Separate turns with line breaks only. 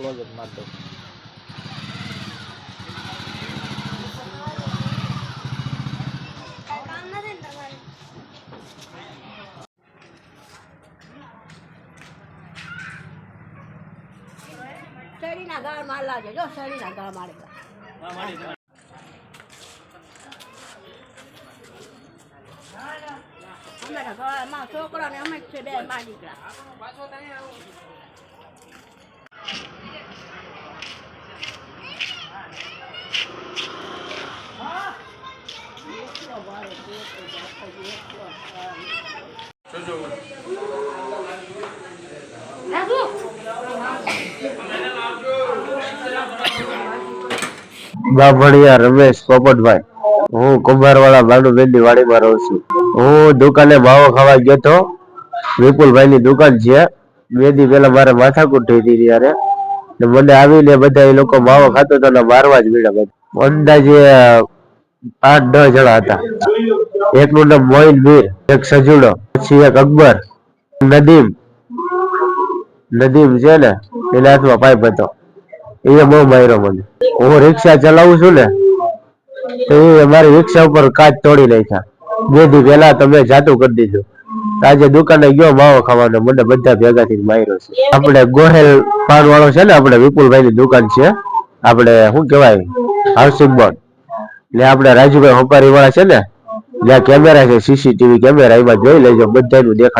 Close up માર
ગાળ મારલા છે જો શેરડીના ગાળ મારેલા અમે તો ઘરમાં છોકરા ને અમે જ છે બે મા દીકરા
બાભણિયા રમેશ, પોપટભાઈ. હું કુંભારવાળા ભાનુબેનની વાડીમાં રહું છું. હું દુકાને માવો ખાવા ગયો તો વિપુલભાઈ ની દુકાન છે. બે દી પેલા મારે માથાકૂટ થઈ હતી ત્યારે. મને આવીને બધા એ લોકો માવો ખાતો તો મારવા જ મળ્યા અંદાજે આઠ દસ જણા હતા. એકનું નામ મોઇન મીર, એક સજુડો, પછી એક અકબર, નદીમ. નદીમ છે ને, એના હાથમાં પાઇપ હતો. એ બહુ માર્યો મને. હું રિક્ષા ચલાવું છું ને, તો એ મારી રિક્ષા ઉપર કાચ તોડી નાખ્યા. બે દી પહેલા તમે જાતું કરી દીધું. આજે દુકાને ગયો માવો ખાવાનો, મને બધા ભેગા થી માર્યો છે. આપણે ગોહેલ પાન વાળો છે ને, આપણે વિપુલભાઈ ની દુકાન છે. આપણે, શું કેવાય હાઉસિંગ બોર્ડ. એટલે આપણે રાજુભાઈ હોપારી વાળા છે ને જ્યાં કેમેરા છે સીસીટીવી કેમેરા એમાં જોઈ લેજો બધાનું દેખાડ